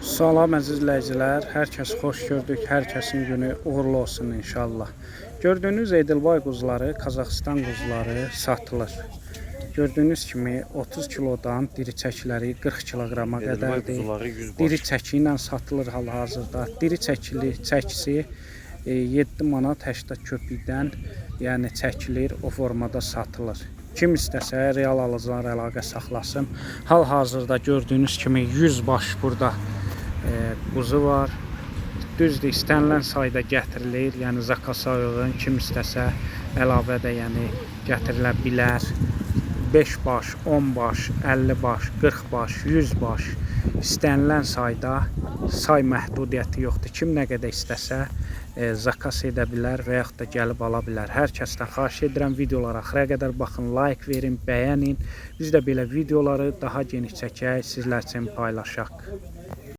Salam əziz izləyicilər, hər kəs xoş gördük, hər kəsin günü uğurlu olsun inşallah. Gördüyünüz Edilbay quzuları, Qazaxıstan quzuları satılır. Gördüyünüz kimi 30 kilodan diri çəkiləri 40 kiloqrama qədərdir. quzuları 100 baş. Diri çəki ilə satılır hal-hazırda. Diri çəkili çəkisi e, 7 manat 80 köpükdən, yəni çəkilir, o formada satılır. Kim istəsə real alıcılar əlaqə saxlasın. Hal-hazırda gördüyünüz kimi 100 baş burada e, quzu var. Düzdür, istənilən sayda gətirilir. Yəni zakasa uyğun kim istəsə əlavə də yəni gətirilə bilər. 5 baş, 10 baş, 50 baş, 40 baş, 100 baş istənilən sayda say məhdudiyyəti yoxdur. Kim nə qədər istəsə e, zakas edə bilər və yaxud da gəlib ala bilər. Hər kəsdən xahiş edirəm videolara axıra qədər baxın, like verin, bəyənin. Biz də belə videoları daha geniş çəkək, sizlər üçün paylaşaq.